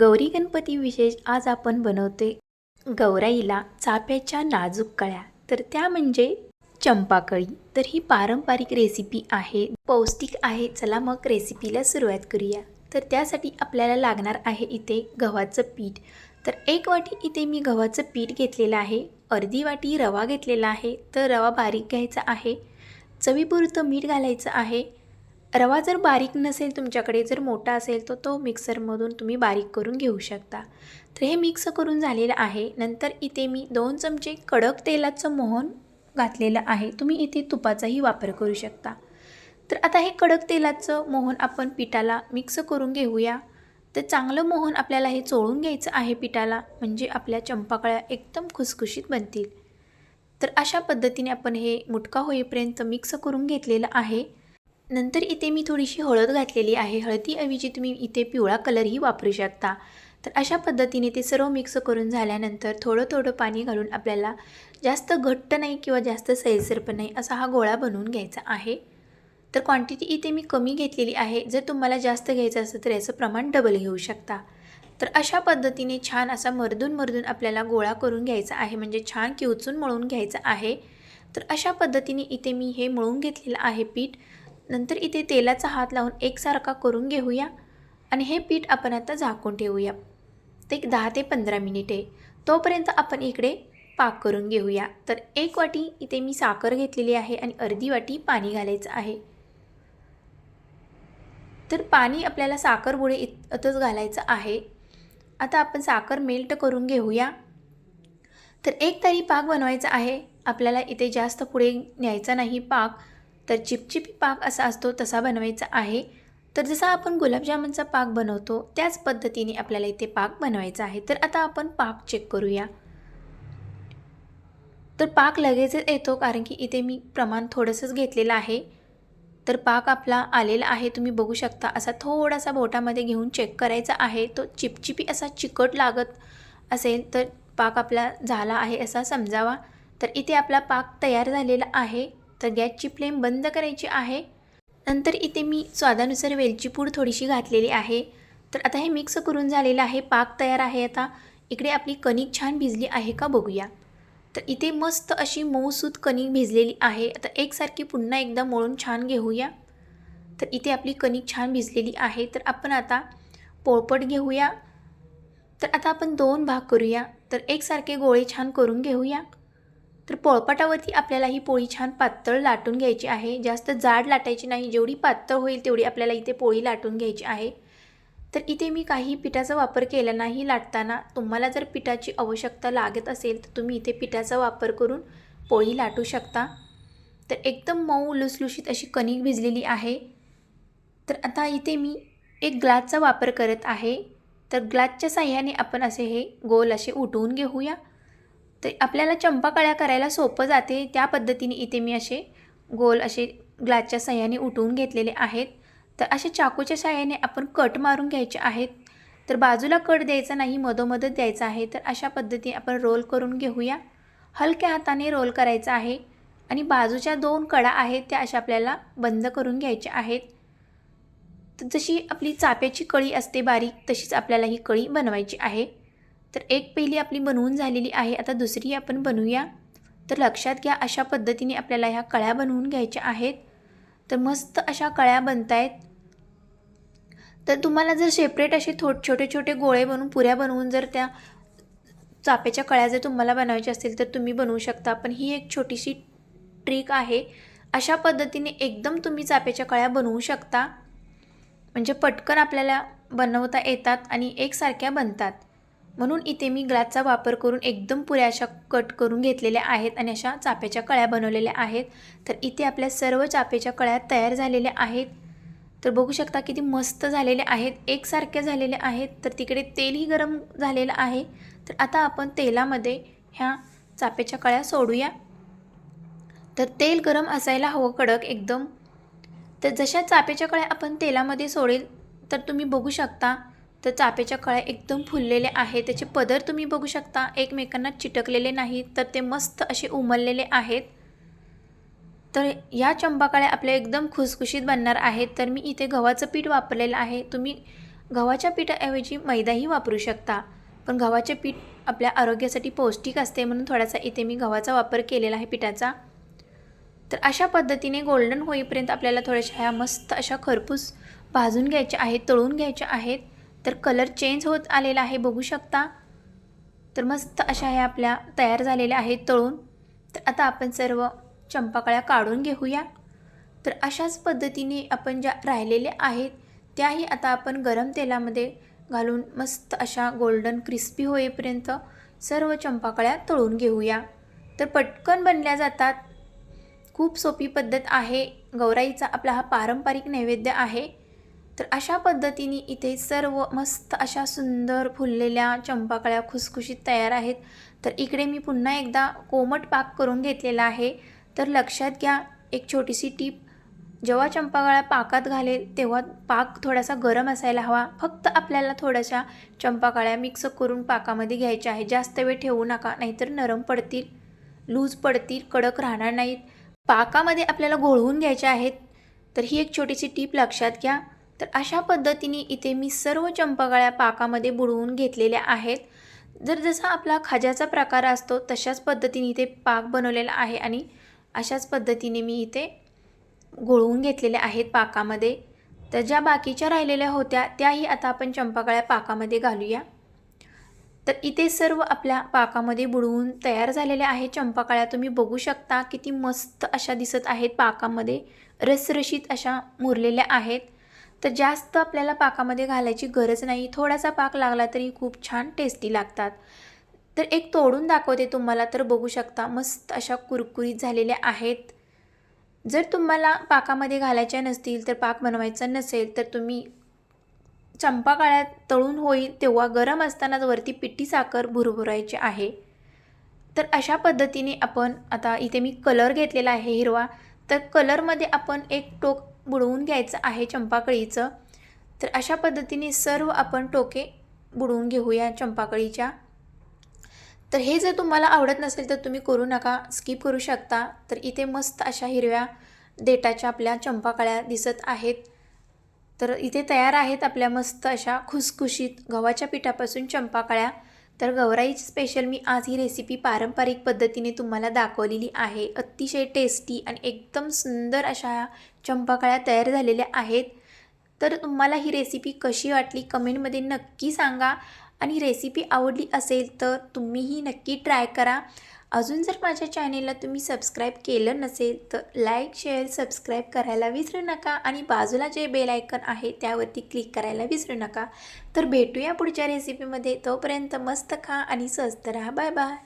गौरी गणपती विशेष आज आपण बनवते गौराईला चाप्याच्या नाजूक कळ्या. तर त्या म्हणजे चंपाकळी. तर ही पारंपरिक रेसिपी आहे पौष्टिक आहे. चला मग रेसिपीला सुरुवात करूया. तर त्यासाठी आपल्याला लागणार आहे इथे गव्हाचं पीठ. तर एक वाटी इथे मी गव्हाचं पीठ घेतलेलं आहे. अर्धी वाटी रवा घेतलेला आहे. तर रवा बारीक घ्यायचा आहे. चवीपुरतं मीठ घालायचं आहे. रवा जर बारीक नसेल तुमच्याकडे जर मोठा असेल तर तो मिक्सरमधून तुम्ही बारीक करून घेऊ शकता. तर हे मिक्स करून झालेलं आहे. नंतर इथे मी दोन चमचे कडक तेलाचं मोहन घातलेलं आहे. तुम्ही इथे तुपाचाही वापर करू शकता. तर आता हे कडक तेलाचं मोहन आपण पिठाला मिक्स करून घेऊया. तर चांगलं मोहन आपल्याला हे चोळून घ्यायचं आहे पिठाला म्हणजे आपल्या चंपाकळ्या एकदम खुसखुशीत बनतील. तर अशा पद्धतीने आपण हे मुटका होईपर्यंत मिक्स करून घेतलेलं आहे. नंतर इथे मी थोडीशी हळद घातलेली आहे. हळदीऐवजी तुम्ही इथे पिवळा कलरही वापरू शकता. तर अशा पद्धतीने ते सर्व मिक्स करून झाल्यानंतर थोडं थोडं पाणी घालून आपल्याला जास्त घट्ट नाही किंवा जास्त सैलसर पण नाही असा हा गोळा बनवून घ्यायचा आहे. तर क्वांटिटी इथे मी कमी घेतलेली आहे. जर तुम्हाला जास्त घ्यायचं असेल तर याचं प्रमाण डबल घेऊ शकता. तर अशा पद्धतीने छान असा मर्दून मर्दून आपल्याला गोळा करून घ्यायचा आहे. म्हणजे छान किवचून मळून घ्यायचं आहे. तर अशा पद्धतीने इथे मी हे मळून घेतलेलं आहे पीठ. नंतर इथे तेलाचा हात लावून एकसारखा करून घेऊया आणि हे पीठ आपण आता झाकून ठेवूया. ते एक दहा ते पंधरा मिनिटे. तोपर्यंत आपण इकडे पाक करून घेऊया. तर एक वाटी इथे मी साखर घेतलेली आहे आणि अर्धी वाटी पाणी घालायचं आहे. तर पाणी आपल्याला साखर इतच घालायचं आहे. आता आपण साखर मेल्ट करून घेऊया. तर एक तरी पाक बनवायचा आहे. आपल्याला इथे जास्त पुढे न्यायचा नाही पाक. तर चिपचिपी पाक असा असतो तसा बनवायचा आहे. तर जसा आपण गुलाबजामुनचा पाक बनवतो त्याच पद्धतीने आपल्याला इथे पाक बनवायचा आहे. तर आता आपण पाक चेक करूया. तर पाक लगेचच येतो कारण की इथे मी प्रमाण थोडंसंच घेतलेलं आहे. तर पाक आपला आलेला आहे तुम्ही बघू शकता. असा थोडासा बोटामध्ये घेऊन चेक करायचा आहे. तो चिपचिपी असा चिकट लागत असेल तर पाक आपला झाला आहे असा समजावा. तर इथे आपला पाक तयार झालेला आहे. तर गॅसची फ्लेम बंद करायची आहे. नंतर इथे मी स्वादानुसार वेलची पूड थोडीशी घातलेली आहे. तर आता हे मिक्स करून झालेलं आहे. पाक तयार आहे आता. इकडे आपली कणिक छान भिजली आहे का बघूया. तर इथे मस्त अशी मऊसूत कणिक भिजलेली आहे. आता एकसारखी पुन्हा एकदा मळून छान घेऊया. तर इथे आपली कणिक छान भिजलेली आहे. तर आपण आता पोळपट घेऊया. तर आता आपण दोन भाग करूया. तर एकसारखे गोळे छान करून घेऊया. तर पोळपाटावरती आपल्याला ही पोळी छान पातळ लाटून घ्यायची आहे. जास्त जाड लाटायची नाही. जेवढी पातळ होईल तेवढी आपल्याला इथे पोळी लाटून घ्यायची आहे. तर इथे मी काही पिठाचा वापर केला नाही लाटताना. तुम्हाला जर पिठाची आवश्यकता लागत असेल तर तुम्ही इथे पिठाचा वापर करून पोळी लाटू शकता. तर एकदम मऊ लुसलुशीत अशी कणिक भिजलेली आहे. तर आता इथे मी एक ग्लासचा वापर करत आहे. तर ग्लासच्या साह्याने आपण असे हे गोल असे उठवून घेऊया. तर आपल्याला चंपाकळ्या करायला सोपं जाते. त्या पद्धतीने इथे मी असे गोल असे ग्लासच्या सहाय्याने उठवून घेतलेले आहेत. तर असे चाकूच्या सहाय्याने आपण कट मारून घ्यायचे आहेत. तर बाजूला कट द्यायचा नाही मधोमधच द्यायचा आहे. तर अशा पद्धतीने आपण रोल करून घेऊया. हलक्या हाताने रोल करायचा आहे आणि बाजूच्या दोन कडा आहेत त्या अशा आपल्याला बंद करून घ्यायच्या आहेत. तर जशी आपली चाप्याची कळी असते बारीक तशीच आपल्याला ही कळी बनवायची आहे. तर एक पहिली आपली बनवून झालेली आहे. आता दुसरी आपण बनवूया. तर लक्षात घ्या अशा पद्धतीने आपल्याला ह्या कळ्या बनवून घ्यायच्या आहेत. तर मस्त अशा कळ्या बनत आहेत तर तुम्हाला जर सेपरेट असे थो छोटे छोटे गोळे बनवून पुऱ्या बनवून जर त्या चाप्याच्या कळ्या जर तुम्हाला बनवायच्या असतील तर तुम्ही बनवू शकता. पण ही एक छोटीशी ट्रिक आहे. अशा पद्धतीने एकदम तुम्ही चाप्याच्या कळ्या बनवू शकता. म्हणजे पटकन आपल्याला बनवता येतात आणि एकसारख्या बनतात. म्हणून इथे मी ग्लासचा वापर करून एकदम पुऱ्या अशा कट करून घेतलेल्या आहेत आणि अशा चाप्याच्या कळ्या बनवलेल्या आहेत. तर इथे आपल्या सर्व चाप्याच्या कळ्या तयार झालेल्या आहेत. तर बघू शकता किती मस्त झालेले आहेत. एकसारख्या झालेल्या आहेत. तर तिकडे तेलही गरम झालेलं आहे. तर आता आपण तेलामध्ये ह्या चाप्याच्या कळ्या सोडूया. तर तेल गरम असायला हवं कडक एकदम. तर जशा चाप्याच्या कळ्या आपण तेलामध्ये सोडेल तर तुम्ही बघू शकता तर चापेच्या कळ्या एकदम फुललेल्या आहेत. त्याचे पदर तुम्ही बघू शकता. एकमेकांना चिटकलेले नाहीत तर ते मस्त असे उमललेले आहेत. तर या चंपाकाळ्या आपल्या एकदम खुसखुशीत बनणार आहेत. तर मी इथे गव्हाचं पीठ वापरलेलं आहे. तुम्ही गव्हाच्या पिठाऐवजी मैदाही वापरू शकता. पण गव्हाचे पीठ आपल्या आरोग्यासाठी पौष्टिक असते म्हणून थोडासा इथे मी गव्हाचा वापर केलेला आहे पिठाचा. तर अशा पद्धतीने गोल्डन होईपर्यंत आपल्याला थोड्याशा ह्या मस्त अशा खरपूस भाजून घ्यायच्या आहेत तळून घ्यायच्या आहेत. तर कलर चेंज होत आलेला आहे बघू शकता. तर मस्त अशा ह्या आपल्या तयार झालेल्या आहेत तळून. तर आता आपण सर्व चंपाकळ्या काढून घेऊया. तर अशाच पद्धतीने आपण ज्या राहिलेल्या आहेत त्याही आता आपण गरम तेलामध्ये घालून मस्त अशा गोल्डन क्रिस्पी होईपर्यंत सर्व चंपाकळ्या तळून घेऊया. तर पटकन बनल्या जातात. खूप सोपी पद्धत आहे. गौराईचा आपला हा पारंपरिक नैवेद्य आहे. तर अशा पद्धतीने इथे सर्व मस्त अशा सुंदर फुललेल्या चंपाकळ्या खुसखुशीत तयार आहेत. तर इकडे मी पुन्हा एकदा कोमट पाक करून घेतलेला आहे. तर लक्षात घ्या एक छोटीशी टीप. जेव्हा चंपाकळ्या पाकात घालेल तेव्हा पाक थोडासा गरम असायला हवा. फक्त आपल्याला थोड्याशा चंपाकळ्या मिक्स करून पाकामध्ये घ्यायच्या आहे जास्त वेळ ठेवू नका नाहीतर नरम पडतील लूज पडतील कडक राहणार नाहीत. पाकामध्ये आपल्याला घोळवून घ्यायच्या आहेत. तर ही एक छोटीशी टीप लक्षात घ्या. तर अशा पद्धतीने इथे मी सर्व चंपाकळ्या पाकामध्ये बुडवून घेतलेल्या आहेत. जर जसा आपला खाज्याचा प्रकार असतो तशाच पद्धतीने इथे पाक बनवलेला आहे आणि अशाच पद्धतीने मी इथे गोळवून घेतलेल्या आहेत पाकामध्ये. तर ज्या बाकीच्या राहिलेल्या होत्या त्याही आता आपण चंपाकळ्या पाकामध्ये घालूया. तर इथे सर्व आपल्या पाकामध्ये बुडवून तयार झालेल्या आहेत चंपाकळ्या तुम्ही बघू शकता किती मस्त अशा दिसत आहेत पाकामध्ये. रसरशीत अशा मुरलेल्या आहेत. तर जास्त आपल्याला पाकामध्ये घालायची गरज नाही. थोडासा पाक लागला तरी खूप छान टेस्टी लागतात. तर एक तोडून दाखवते तुम्हाला तर बघू शकता मस्त अशा कुरकुरीत झालेल्या आहेत. जर तुम्हाला पाकामध्ये घालायच्या नसतील तर पाक बनवायचा नसेल तर तुम्ही चंपा काळ्यात तळून होईल तेव्हा गरम असतानाच वरती पिठी साखर भुरभुरायची आहे. तर अशा पद्धतीने आपण आता इथे मी कलर घेतलेला आहे हिरवा तर कलरमध्ये आपण एक टोक बुडवून घ्यायचं आहे चंपाकळीचं तर अशा पद्धतीने सर्व आपण टोके बुडवून घेऊया चंपाकळीच्या. तर हे जर तुम्हाला आवडत नसेल तर तुम्ही करू नका स्किप करू शकता. तर इथे मस्त अशा हिरव्या देटाच्या आपल्या चंपाकळ्या दिसत आहेत. तर इथे तयार आहेत आपल्या मस्त अशा खुसखुशीत गव्हाच्या पिठापासून चंपाकळ्या. तर गौराई स्पेशल मी आज ही रेसिपी पारंपरिक पद्धतीने तुम्हाला दाखवलेली आहे. अतिशय टेस्टी आणि एकदम सुंदर अशा चंपाकळ्या तयार झालेल्या आहेत. तर तुम्हाला ही रेसिपी कशी वाटली कमेंटमध्ये नक्की सांगा. आणि रेसिपी आवडली असेल तर तुम्हीही नक्की ट्राय करा. अजून जर माझ्या चॅनेलला तुम्ही सबस्क्राईब केलं नसेल तर लाईक शेअर सबस्क्राईब करायला विसरू नका आणि बाजूला जे बेल आयकन आहे त्यावरती क्लिक करायला विसरू नका. तर भेटूया पुढच्या रेसिपीमध्ये तोपर्यंत मस्त खा आणि स्वस्त राहा. Bye bye